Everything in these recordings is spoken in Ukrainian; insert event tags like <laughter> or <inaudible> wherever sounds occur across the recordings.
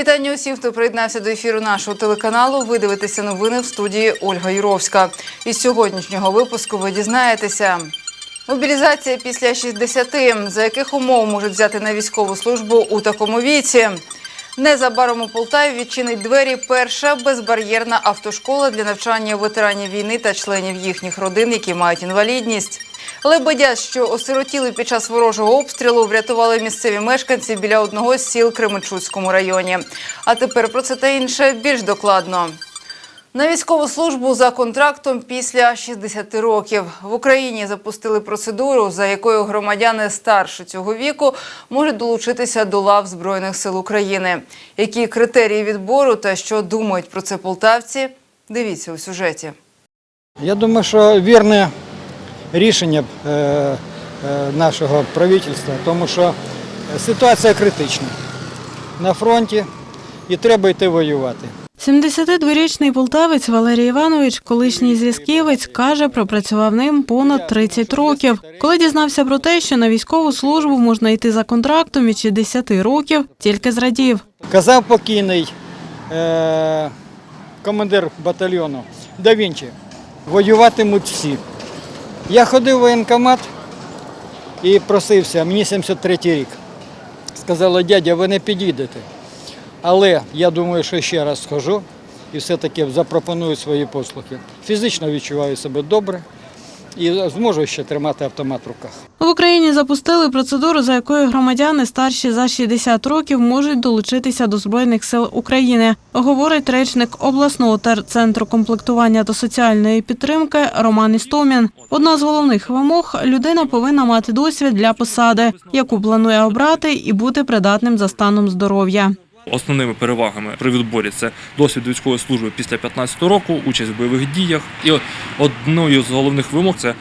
вітання усім, хто приєднався до ефіру нашого телеканалу. Ви дивитеся новини в студії Ольга Юровська. Із сьогоднішнього випуску ви дізнаєтеся. Мобілізація після 60. За яких умов можуть взяти на військову службу у такому віці? Незабаром у Полтаві відчинить двері перша безбар'єрна автошкола для навчання ветеранів війни та членів їхніх родин, які мають інвалідність. Лебедя, що осиротіли під час ворожого обстрілу, врятували місцеві мешканці біля одного з сіл Кременчуцькому районі. А тепер про це та інше більш докладно. На військову службу за контрактом після 60 років в Україні запустили процедуру, за якою громадяни старше цього віку можуть долучитися до лав Збройних сил України. Які критерії відбору та що думають про це полтавці? Дивіться у сюжеті. Я думаю, що вірне рішення е, е, нашого правительства, тому що ситуація критична на фронті і треба йти воювати. 72-річний полтавець Валерій Іванович, колишній зв'язківець, каже, пропрацював ним понад 30 років. Коли дізнався про те, що на військову службу можна йти за контрактом від 60 років, тільки зрадів. Казав покійний е, командир батальйону Да Вінчі, воюватимуть всі. Я ходив в воєнкомат і просився, мені 73 рік. Сказали, дядя, ви не підійдете. Але я думаю, що ще раз схожу і все-таки запропоную свої послуги. Фізично відчуваю себе добре і зможу ще тримати автомат в руках. В Україні запустили процедуру, за якою громадяни старші за 60 років можуть долучитися до збройних сил України. Говорить речник обласного терцентру комплектування та соціальної підтримки Роман Істомін. Одна з головних вимог людина повинна мати досвід для посади, яку планує обрати, і бути придатним за станом здоров'я. Основними перевагами при відборі це досвід військової служби після 15 року, участь в бойових діях. І одною з головних вимог це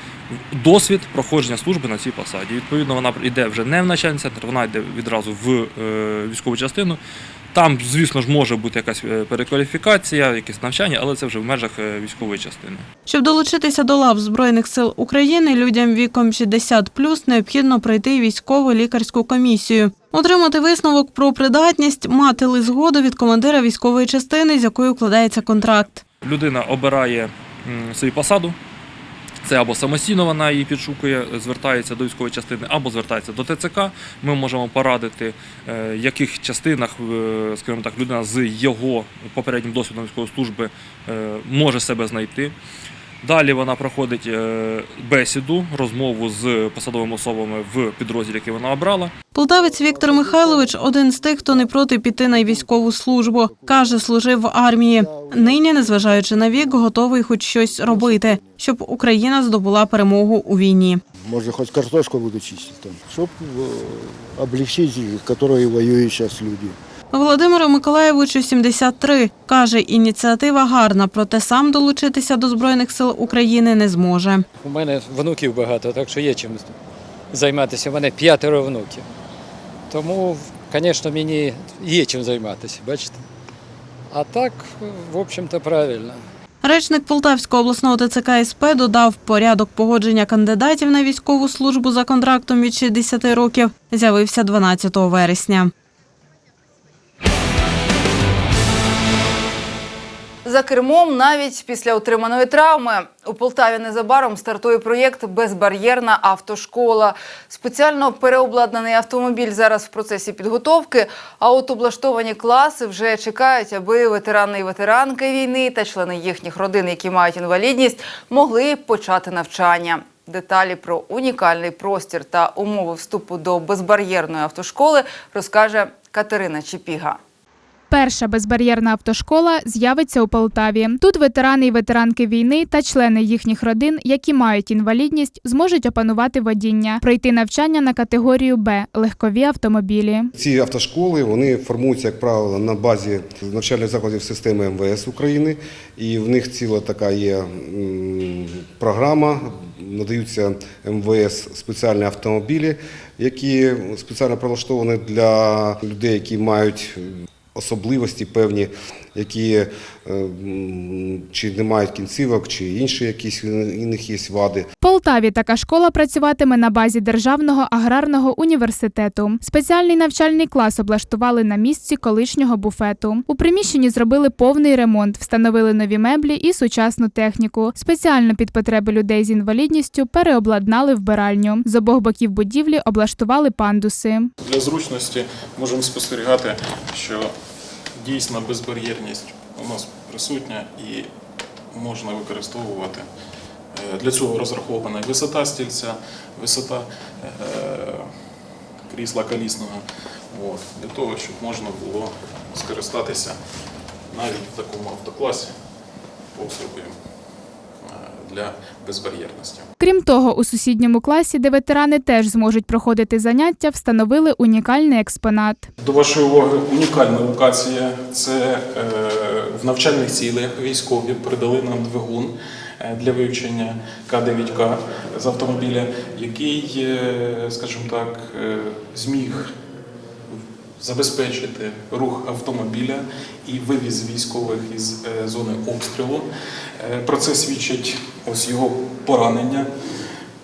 досвід проходження служби на цій посаді. Відповідно, вона йде вже не в начальний центр, вона йде відразу в е, військову частину. Там, звісно ж, може бути якась е, перекваліфікація, якесь навчання, але це вже в межах е, військової частини. Щоб долучитися до лав Збройних сил України, людям віком 60 необхідно пройти військову лікарську комісію, отримати висновок про придатність, мати лист згоду від командира військової частини, з якою укладається контракт. Людина обирає свою посаду. Це або самостійно вона її підшукує, звертається до військової частини, або звертається до ТЦК. Ми можемо порадити, е, в яких частинах, е, скажімо так, людина з його попереднім досвідом військової служби е, може себе знайти. Далі вона проходить е, бесіду, розмову з посадовими особами в підрозділі, який вона обрала. Полтавець Віктор Михайлович один з тих, хто не проти піти на військову службу. Каже, служив в армії. Нині, незважаючи на вік, готовий хоч щось робити, щоб Україна здобула перемогу у війні. Может, хоть картошку буду чистить там, чтобы облегчить, которые воюют сейчас люди. Володимиру Миколаєвичу 73. Каже, ініціатива гарна, проте сам долучитися до Збройних сил України не зможе. У мене внуків багато, так що є чим займатися. У мене п'ятеро внуків. Тому, звісно, мені є чим займатися, бачите. А так, в общем-то, правильно. Речник Полтавського обласного ТЦК СП додав, порядок погодження кандидатів на військову службу за контрактом від 60 років з'явився 12 вересня. За кермом навіть після отриманої травми у Полтаві незабаром стартує проєкт Безбар'єрна автошкола. Спеціально переобладнаний автомобіль зараз в процесі підготовки. А от облаштовані класи вже чекають, аби ветерани і ветеранки війни та члени їхніх родин, які мають інвалідність, могли почати навчання. Деталі про унікальний простір та умови вступу до безбар'єрної автошколи розкаже Катерина Чепіга. Перша безбар'єрна автошкола з'явиться у Полтаві. Тут ветерани і ветеранки війни та члени їхніх родин, які мають інвалідність, зможуть опанувати водіння, пройти навчання на категорію Б легкові автомобілі. Ці автошколи вони формуються, як правило, на базі навчальних закладів системи МВС України, і в них ціла така є програма. Надаються МВС спеціальні автомобілі, які спеціально прилаштовані для людей, які мають особливості певні, які е, чи не мають кінцівок, чи інші якісь у них є вади. В Полтаві така школа працюватиме на базі Державного аграрного університету. Спеціальний навчальний клас облаштували на місці колишнього буфету. У приміщенні зробили повний ремонт, встановили нові меблі і сучасну техніку. Спеціально під потреби людей з інвалідністю переобладнали вбиральню. З обох боків будівлі облаштували пандуси. Для зручності можемо спостерігати, що дійсна безбар'єрність у нас присутня і можна використовувати. Е, Для цього розрахована висота стільця, висота е, крісла колісного. От, для того, щоб можна було скористатися навіть в такому автокласі е, для безбар'єрності. Крім того, у сусідньому класі, де ветерани теж зможуть проходити заняття, встановили унікальний експонат. До вашої уваги унікальна локація. Це е, в навчальних цілях військові передали нам двигун е, для вивчення К9К з автомобіля, який, е, скажімо так, зміг забезпечити рух автомобіля і вивіз військових із зони обстрілу. Про це свідчить ось його поранення,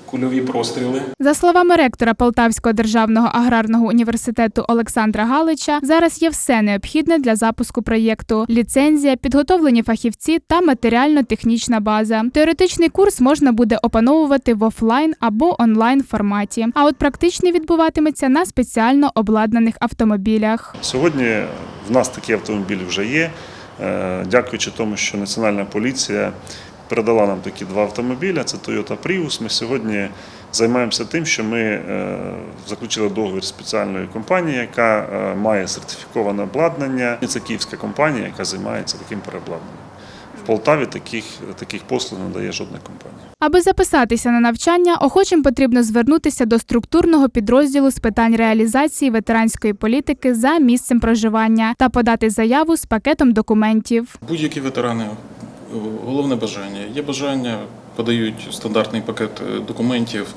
кульові простріли. За словами ректора Полтавського державного аграрного університету Олександра Галича, зараз є все необхідне для запуску проєкту: ліцензія, підготовлені фахівці та матеріально-технічна база. Теоретичний курс можна буде опановувати в офлайн або онлайн форматі. А от практичний відбуватиметься на спеціально обладнаних автомобілях. Сьогодні в нас такі автомобілі вже є. Е, Дякуючи тому, що Національна поліція передала нам такі два автомобіля. Це Toyota Prius. Ми сьогодні займаємося тим, що ми е, заключили договір з спеціальною компанією, яка е, має сертифіковане обладнання. Це київська компанія, яка займається таким переобладнанням. В Полтаві таких, таких послуг не дає жодна компанія. Аби записатися на навчання, охочим потрібно звернутися до структурного підрозділу з питань реалізації ветеранської політики за місцем проживання та подати заяву з пакетом документів. Будь-які ветерани, головне бажання. Є бажання, подають стандартний пакет е, документів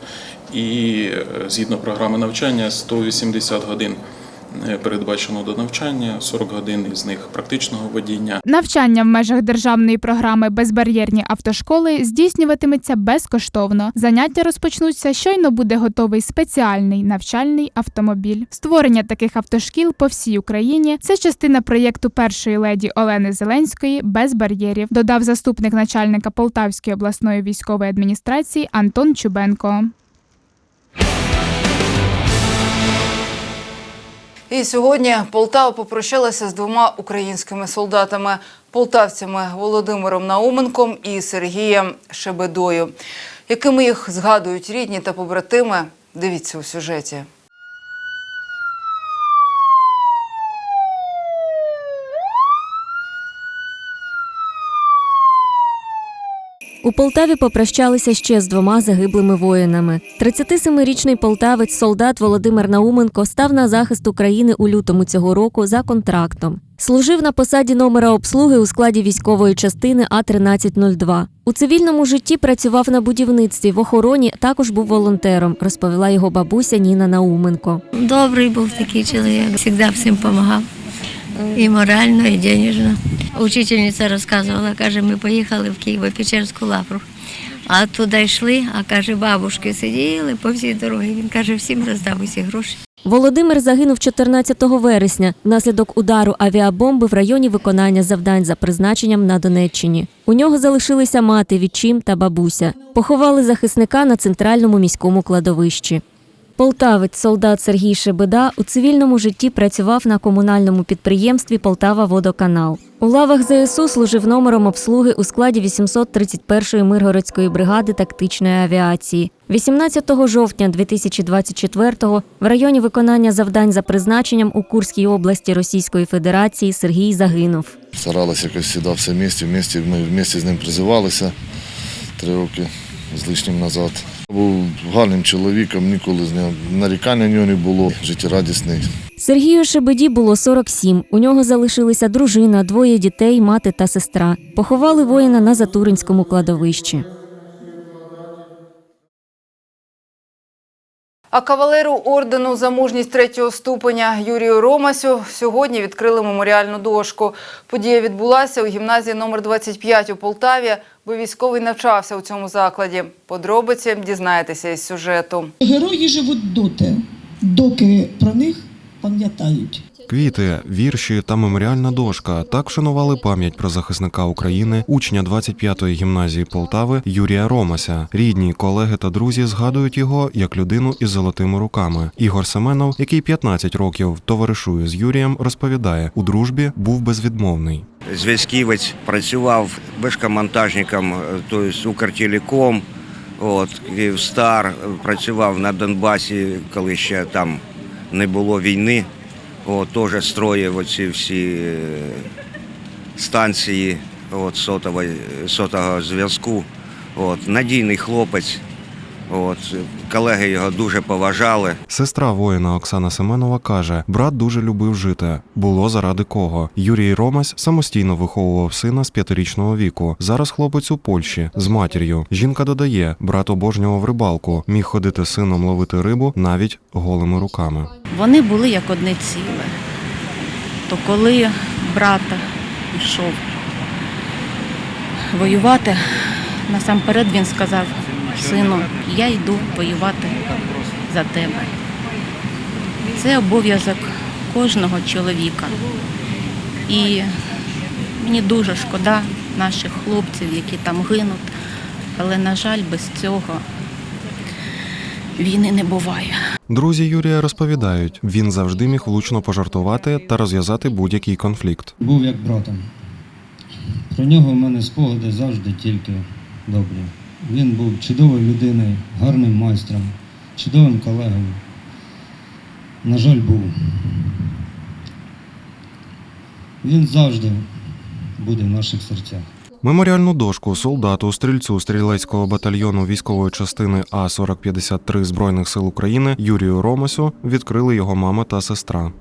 і е, згідно програми навчання 180 годин передбачено до навчання, 40 годин із них практичного водіння. Навчання в межах державної програми Безбар'єрні автошколи здійснюватиметься безкоштовно. Заняття розпочнуться щойно буде готовий спеціальний навчальний автомобіль. Створення таких автошкіл по всій Україні це частина проєкту першої леді Олени Зеленської без бар'єрів, додав заступник начальника Полтавської обласної військової адміністрації Антон Чубенко. І сьогодні Полтава попрощалася з двома українськими солдатами полтавцями Володимиром Науменком і Сергієм Шебедою. Якими їх згадують рідні та побратими? Дивіться у сюжеті. У Полтаві попрощалися ще з двома загиблими воїнами. 37-річний полтавець солдат Володимир Науменко став на захист України у лютому цього року за контрактом. Служив на посаді номера обслуги у складі військової частини А 1302 У цивільному житті працював на будівництві в охороні. Також був волонтером, розповіла його бабуся Ніна Науменко. Добрий був такий чоловік, завжди всім допомагав. І морально, і денежно. Учительниця розказувала, каже, ми поїхали в Києво-Печерську лавру. А туди йшли, а каже, бабушки сиділи по всій дорозі. Він каже, всім роздав усі гроші. Володимир загинув 14 вересня внаслідок удару авіабомби в районі виконання завдань за призначенням на Донеччині. У нього залишилися мати, відчим та бабуся. Поховали захисника на центральному міському кладовищі. Полтавець солдат Сергій Шебеда у цивільному житті працював на комунальному підприємстві Полтава Водоканал. У лавах ЗСУ служив номером обслуги у складі 831-ї Миргородської бригади тактичної авіації. 18 жовтня 2024-го в районі виконання завдань за призначенням у Курській області Російської Федерації Сергій загинув. Старалися якось завжди все вместе, вместе, ми вместе з ним призивалися три роки з лишнім назад. Був гарним чоловіком, ніколи з нього нарікання нього не було, життєрадісний. Сергію Шебеді було 47. У нього залишилися дружина, двоє дітей, мати та сестра. Поховали воїна на Затуринському кладовищі. А кавалеру ордену за мужність третього ступеня Юрію Ромасю сьогодні відкрили меморіальну дошку. Подія відбулася у гімназії номер 25 у Полтаві, бо військовий навчався у цьому закладі. Подробиці дізнаєтеся із сюжету. Герої живуть доти, доки про них пам'ятають. Квіти, вірші та меморіальна дошка так вшанували пам'ять про захисника України, учня 25-ї гімназії Полтави Юрія Ромася. Рідні, колеги та друзі згадують його як людину із золотими руками. Ігор Семенов, який 15 років товаришує з Юрієм, розповідає, у дружбі був безвідмовний. зв'язківець, працював вишкомонтажником, е, тобто Укртелеком, от, Київстар, працював на Донбасі, коли ще там не було війни. Теж строїв оці всі е, станції от, сотової, сотового зв'язку. От, надійний хлопець. От, колеги його дуже поважали. Сестра воїна Оксана Семенова каже: брат дуже любив жити. Було заради кого. Юрій Ромась самостійно виховував сина з п'ятирічного віку. Зараз хлопець у Польщі з матір'ю. Жінка додає, брат обожнював рибалку, міг ходити з сином ловити рибу навіть голими руками. Вони були як одне ціле. То коли брата йшов воювати, насамперед він сказав, сину, я йду воювати за тебе. Це обов'язок кожного чоловіка. І мені дуже шкода наших хлопців, які там гинуть, але, на жаль, без цього війни не буває. Друзі Юрія розповідають, він завжди міг влучно пожартувати та розв'язати будь-який конфлікт. Був як братом. Про нього в мене спогади завжди тільки добрі. Він був чудовою людиною, гарним майстром, чудовим колегою. На жаль, був. Він завжди буде в наших серцях. Меморіальну дошку солдату, стрільцю стрілецького батальйону військової частини А 4053 збройних сил України Юрію Ромасю відкрили його мама та сестра.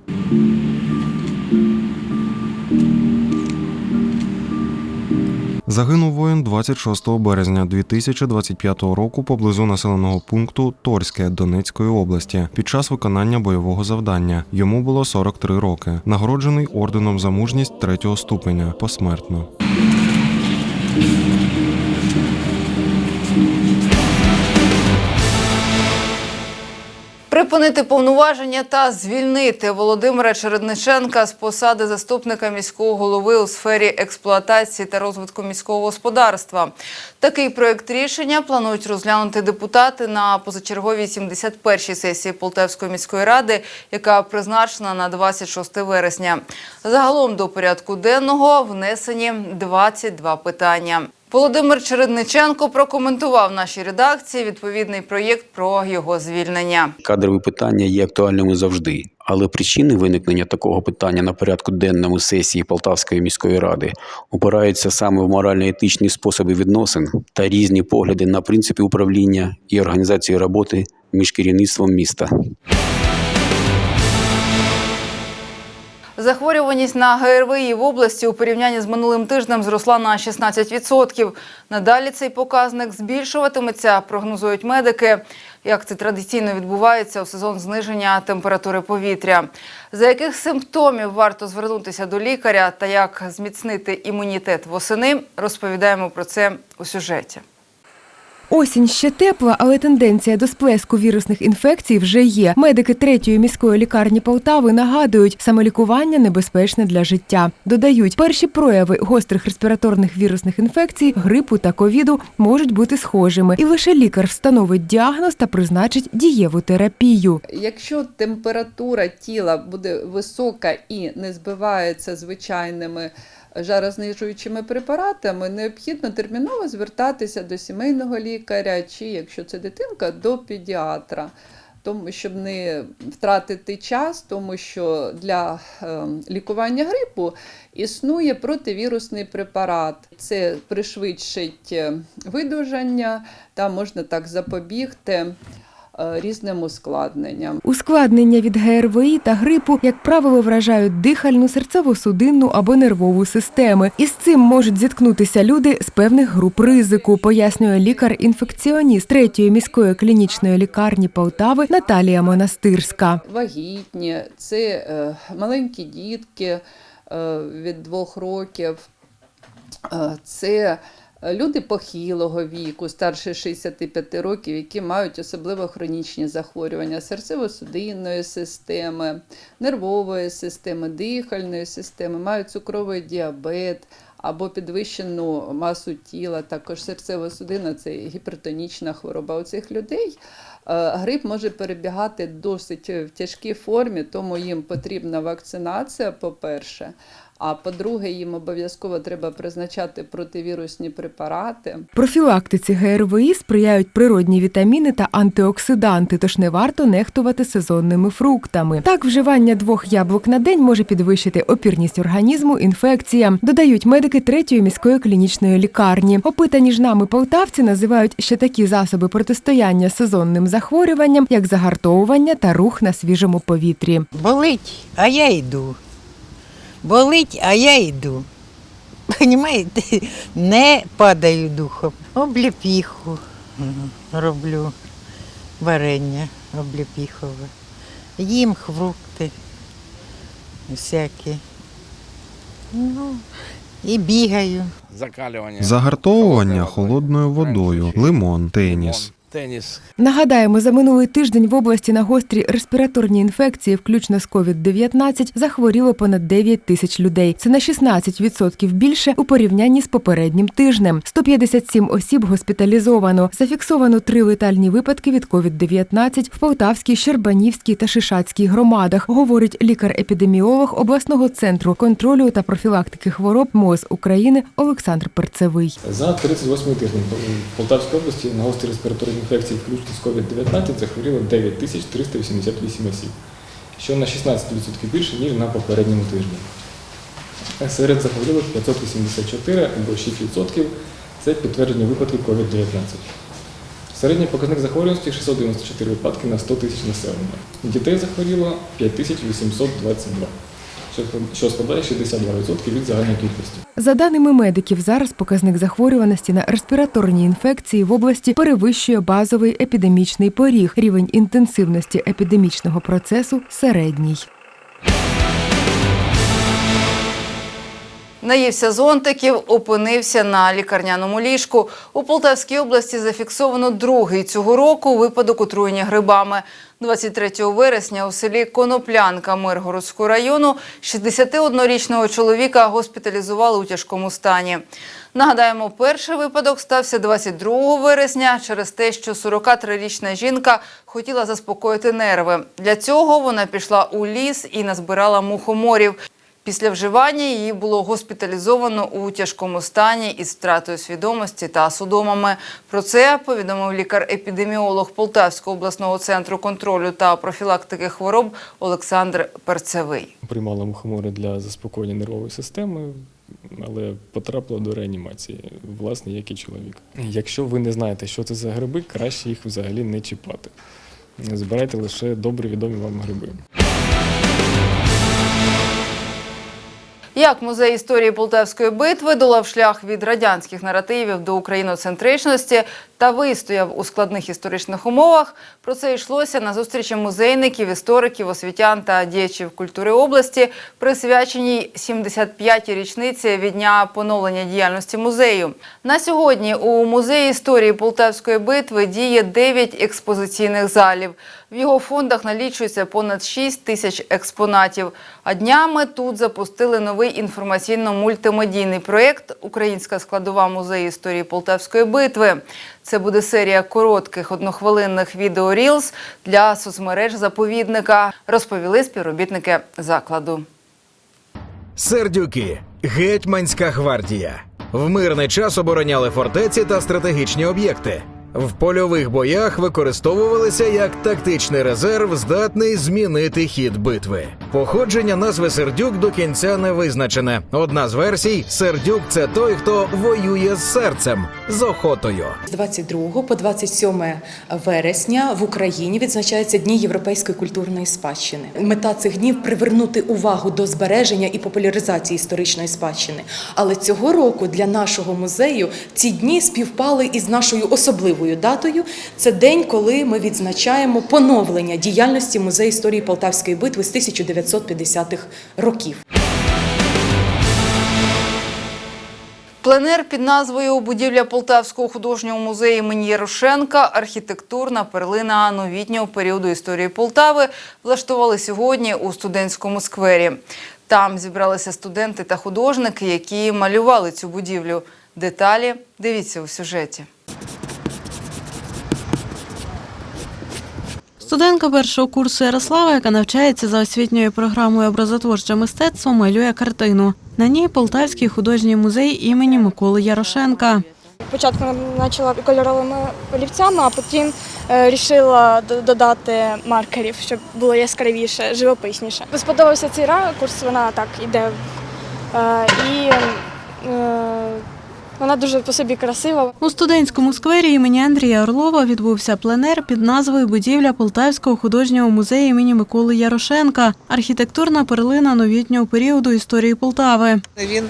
Загинув воїн 26 березня 2025 року поблизу населеного пункту Торське Донецької області під час виконання бойового завдання. Йому було 43 роки. Нагороджений орденом за мужність третього ступеня посмертно. Припинити повноваження та звільнити Володимира Чередниченка з посади заступника міського голови у сфері експлуатації та розвитку міського господарства. Такий проект рішення планують розглянути депутати на позачерговій 71-й сесії Полтавської міської ради, яка призначена на 26 вересня. Загалом до порядку денного внесені 22 питання. Володимир Чередниченко прокоментував нашій редакції відповідний проєкт про його звільнення. Кадрові питання є актуальними завжди, але причини виникнення такого питання на порядку денному сесії Полтавської міської ради опираються саме в морально-етичні способи відносин та різні погляди на принципи управління і організації роботи між керівництвом міста. Захворюваність на ГРВІ в області у порівнянні з минулим тижнем зросла на 16%. Надалі цей показник збільшуватиметься, прогнозують медики. Як це традиційно відбувається у сезон зниження температури повітря. За яких симптомів варто звернутися до лікаря та як зміцнити імунітет восени, розповідаємо про це у сюжеті. Осінь ще тепла, але тенденція до сплеску вірусних інфекцій вже є. Медики третьої міської лікарні Полтави нагадують, самолікування небезпечне для життя. Додають, перші прояви гострих респіраторних вірусних інфекцій, грипу та ковіду можуть бути схожими, і лише лікар встановить діагноз та призначить дієву терапію. Якщо температура тіла буде висока і не збивається звичайними жарознижуючими препаратами, необхідно терміново звертатися до сімейного лікаря, чи якщо це дитинка, до педіатра. Тому щоб не втратити час, тому що для е, лікування грипу існує противірусний препарат. Це пришвидшить е, видужання, та можна так запобігти різним ускладненням. Ускладнення від ГРВІ та грипу, як правило, вражають дихальну, серцево-судинну або нервову системи. І з цим можуть зіткнутися люди з певних груп ризику, пояснює лікар-інфекціоніст третьої міської клінічної лікарні Полтави Наталія Монастирська. Вагітні, це е, маленькі дітки е, від двох років, е, це люди похилого віку, старше 65 років, які мають особливо хронічні захворювання серцево-судинної системи, нервової системи, дихальної системи, мають цукровий діабет. Або підвищену масу тіла, також серцево-судинна це гіпертонічна хвороба. У цих людей е, грип може перебігати досить в тяжкій формі, тому їм потрібна вакцинація, по-перше. А по-друге, їм обов'язково треба призначати противірусні препарати. Профілактиці ГРВІ сприяють природні вітаміни та антиоксиданти, тож не варто нехтувати сезонними фруктами. Так, вживання двох яблук на день може підвищити опірність організму інфекціям, додають медики третьої міської клінічної лікарні. Опитані ж нами полтавці називають ще такі засоби протистояння сезонним захворюванням, як загартовування та рух на свіжому повітрі. Болить, а я йду. Болить, а я йду. <laughs> Понімаєте? Не падаю духом. Обліпіху роблю, варення обліпіхове. Їм фрукти всякі. Ну, і бігаю. Загартовування холодною водою, лимон, теніс. Теніс. Нагадаємо, за минулий тиждень в області на гострі респіраторні інфекції, включно з COVID-19, захворіло понад 9 тисяч людей. Це на 16% більше у порівнянні з попереднім тижнем. 157 осіб госпіталізовано. Зафіксовано три летальні випадки від COVID-19 в Полтавській, Щербанівській та Шишацькій громадах, говорить лікар-епідеміолог обласного центру контролю та профілактики хвороб МОЗ України Олександр Перцевий. За 38 тиждень в Полтавській області на гострі респіраторні інфекції, включно з COVID-19, захворіло 9388 осіб, що на 16% більше, ніж на попередньому тижні. Серед захворілих 584 або 6% це підтверджені випадки COVID-19. Середній показник захворюваності 694 випадки на 100 тисяч населення. Дітей захворіло 5822, що- складає 62% від загальної кількості. За даними медиків, зараз показник захворюваності на респіраторні інфекції в області перевищує базовий епідемічний поріг. Рівень інтенсивності епідемічного процесу середній. Наївся зонтиків, опинився на лікарняному ліжку. У Полтавській області зафіксовано другий цього року випадок отруєння грибами. 23 вересня у селі Коноплянка Миргородського району 61-річного чоловіка госпіталізували у тяжкому стані. Нагадаємо, перший випадок стався 22 вересня через те, що 43-річна жінка хотіла заспокоїти нерви. Для цього вона пішла у ліс і назбирала мухоморів. Після вживання її було госпіталізовано у тяжкому стані із втратою свідомості та судомами. Про це повідомив лікар-епідеміолог Полтавського обласного центру контролю та профілактики хвороб Олександр Перцевий. Приймала мухомори для заспокоєння нервової системи, але потрапила до реанімації, власне, як і чоловік. Якщо ви не знаєте, що це за гриби, краще їх взагалі не чіпати. Збирайте лише добре відомі вам гриби. Як музей історії Полтавської битви долав шлях від радянських наративів до україноцентричності та вистояв у складних історичних умовах, про це йшлося на зустрічі музейників, істориків, освітян та діячів культури області, присвяченій 75-й річниці від дня поновлення діяльності музею. На сьогодні у музеї історії Полтавської битви діє 9 експозиційних залів. В його фондах налічується понад 6 тисяч експонатів. А днями тут запустили новий інформаційно-мультимедійний проєкт Українська складова музею історії Полтавської битви. Це буде серія коротких однохвилинних відео Рілз для соцмереж заповідника, розповіли співробітники закладу. Сердюки гетьманська гвардія. В мирний час обороняли фортеці та стратегічні об'єкти. В польових боях використовувалися як тактичний резерв, здатний змінити хід битви. Походження назви Сердюк до кінця не визначене. Одна з версій Сердюк це той, хто воює з серцем, з охотою. З 22 по 27 вересня в Україні відзначаються Дні європейської культурної спадщини. Мета цих днів привернути увагу до збереження і популяризації історичної спадщини. Але цього року для нашого музею ці дні співпали із нашою особливою датою. Це день, коли ми відзначаємо поновлення діяльності музею історії Полтавської битви з 1950-х років. Пленер під назвою Будівля Полтавського художнього музею імені Ярошенка архітектурна перлина новітнього періоду історії Полтави влаштували сьогодні у студентському сквері. Там зібралися студенти та художники, які малювали цю будівлю. Деталі дивіться у сюжеті. Студентка першого курсу Ярослава, яка навчається за освітньою програмою образотворче мистецтво, малює картину. На ній Полтавський художній музей імені Миколи Ярошенка. Спочатку почала кольоровими олівцями, а потім вирішила додати маркерів, щоб було яскравіше, живописніше. Сподобався цей ракурс, вона так іде. Е, І е, вона дуже по собі красива. У студентському сквері імені Андрія Орлова відбувся пленер під назвою Будівля Полтавського художнього музею імені Миколи Ярошенка. Архітектурна перлина новітнього періоду історії Полтави. Він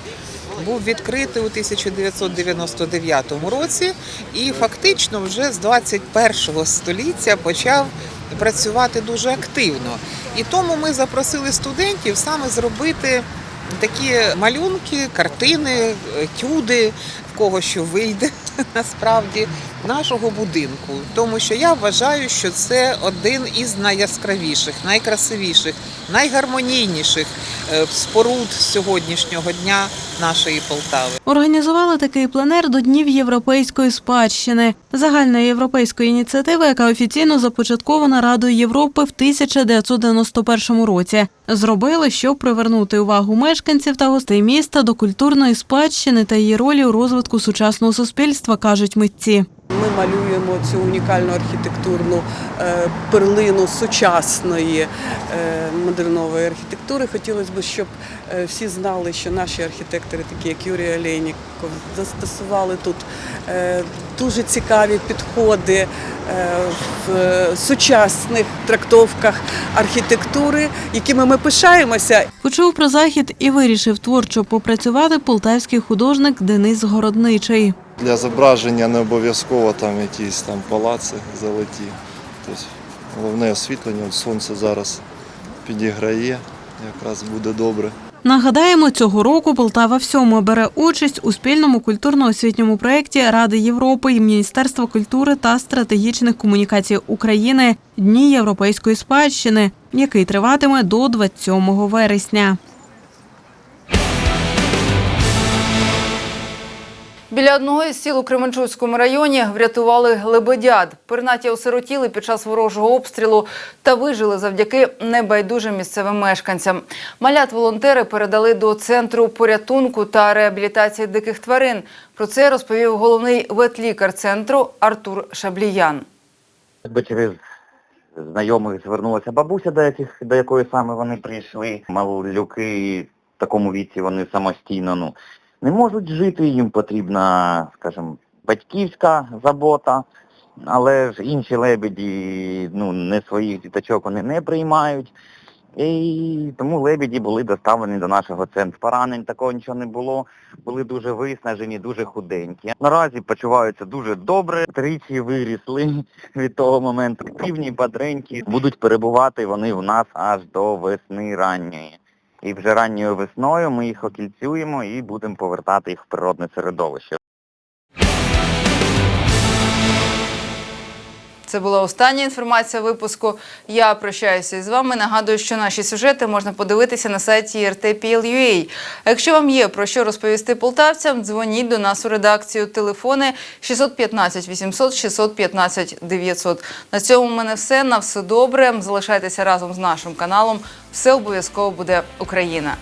був відкритий у 1999 році і фактично вже з 21 століття почав працювати дуже активно. І тому ми запросили студентів саме зробити такі малюнки, картини, етюди, в кого що вийде <laughs> насправді нашого будинку. Тому що я вважаю, що це один із найяскравіших, найкрасивіших, найгармонійніших е, споруд сьогоднішнього дня нашої Полтави. Організували такий пленер до Днів європейської спадщини, загальної європейської ініціативи, яка офіційно започаткована Радою Європи в 1991 році. Зробили, щоб привернути увагу мешканців та гостей міста до культурної спадщини та її ролі у розвитку сучасного суспільства, кажуть митці. Ми малюємо цю унікальну архітектурну е, перлину сучасної е, модернової архітектури. Хотілося б, щоб е, всі знали, що наші архітектори, такі як Юрій Олейніков, застосували тут дуже цікаві підходи в сучасних трактовках архітектури, якими ми пишаємося. Почув про захід і вирішив творчо попрацювати полтавський художник Денис Городничий. Для зображення не обов'язково там якісь там палаци золоті. Тобто головне освітлення, сонце зараз підіграє, якраз буде добре. Нагадаємо, цього року Полтава всьому бере участь у спільному культурно-освітньому проєкті Ради Європи і Міністерства культури та стратегічних комунікацій України Дні європейської спадщини, який триватиме до 27 вересня. Біля одного із сіл у Кременчуцькому районі врятували лебедят. Пернаті осиротіли під час ворожого обстрілу та вижили завдяки небайдужим місцевим мешканцям. Малят волонтери передали до центру порятунку та реабілітації диких тварин. Про це розповів головний ветлікар центру Артур Шабліян. Якби через знайомих звернулася бабуся, до, яких, до якої саме вони прийшли. Малюки в такому віці вони самостійно ну, не можуть жити, їм потрібна, скажімо, батьківська забота, але ж інші лебеді ну, не своїх діточок вони не приймають. І тому лебеді були доставлені до нашого центру. Поранень такого нічого не було, були дуже виснажені, дуже худенькі. Наразі почуваються дуже добре, тричі вирісли від того моменту. Активні, бодренькі, будуть перебувати вони в нас аж до весни ранньої. І вже ранньою весною ми їх окільцюємо і будемо повертати їх в природне середовище. Це була остання інформація випуску. Я прощаюся із вами. Нагадую, що наші сюжети можна подивитися на сайті RTPL.ua. Якщо вам є про що розповісти полтавцям, дзвоніть до нас у редакцію. Телефони 615 800 615 900. На цьому в мене все. На все добре. Залишайтеся разом з нашим каналом. Все обов'язково буде Україна.